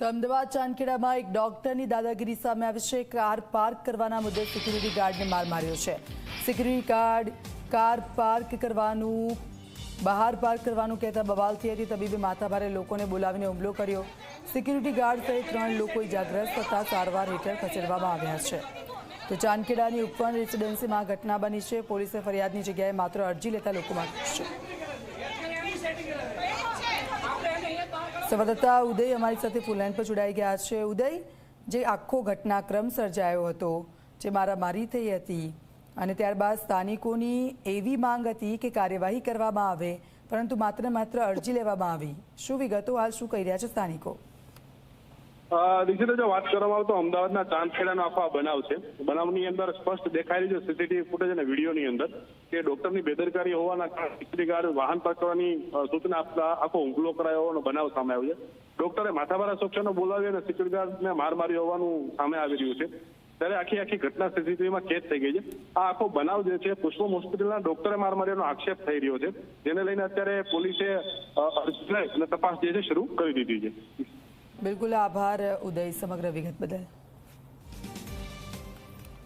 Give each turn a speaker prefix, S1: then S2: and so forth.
S1: તો અમદાવાદ ચાંદખેડામાં એક ડોક્ટરની દાદાગીરી સામે આવી છે. કાર પાર્ક કરવાના મુદ્દે સિક્યુરિટી ગાર્ડને માર માર્યો છે. સિક્યુરિટી ગાર્ડ કાર પાર્ક કરવાનું, બહાર પાર્ક કરવાનું કહેતા બવાલ થઈ હતી. તબીબે માથાભારે લોકોને બોલાવીને હુમલો કર્યો. સિક્યુરિટી ગાર્ડ સહિત ત્રણ લોકો ઇજાગ્રસ્ત થતા સારવાર હેઠળ ખસેડવામાં આવ્યા છે. તો ચાંદખેડાની ઉપવન રેસિડેન્સીમાં ઘટના બની છે. પોલીસે ફરિયાદની જગ્યાએ માત્ર અરજી લેતા લોકો માગ્યું છે. સંવાદદાતા ઉદય અમારી સાથે ફૂલલાઈન પર જોડાઈ ગયા છે. ઉદય, જે આખો ઘટનાક્રમ સર્જાયો હતો, જે મારામારી થઈ હતી અને ત્યારબાદ સ્થાનિકોની એવી માંગ હતી કે કાર્યવાહી કરવામાં આવે, પરંતુ માત્ર માત્ર અરજી લેવામાં આવી. શું વિગતો? હાલ શું કહી રહ્યા છે સ્થાનિકો?
S2: દીક્ષિત જો વાત કરવામાં આવે તો અમદાવાદના ચાંદખેડાનો આખો આ બનાવ છે. બનાવની અંદર સ્પષ્ટ દેખાઈ રહ્યું છે સીસીટીવી ફૂટેજ અને વિડીયોની અંદર કે ડોક્ટરની બેદરકારી હોવાના કારણે સિક્યુરિટી ગાર્ડ વાહન પાર્ક સૂચના આપતા આખો હુમલો કરાયો હોવાનો બનાવ સામે આવ્યો છે. ડોક્ટરે માથાભારા શખ્સોને બોલાવી અને સિક્યુરિટી ગાર્ડને માર માર્યો હોવાનું સામે આવી રહ્યું છે. ત્યારે આખી આખી ઘટના સીસીટીવીમાં કેદ થઈ ગઈ છે. આ આખો બનાવ જે છે પુષ્પમ હોસ્પિટલના ડોક્ટરે માર માર્યાનો આક્ષેપ થઈ રહ્યો છે. જેને લઈને અત્યારે પોલીસે અને તપાસ જે છે, શરૂ કરી દીધી છે.
S1: બિલકુલ આભાર ઉદય સમગ્ર વિગત બદલ.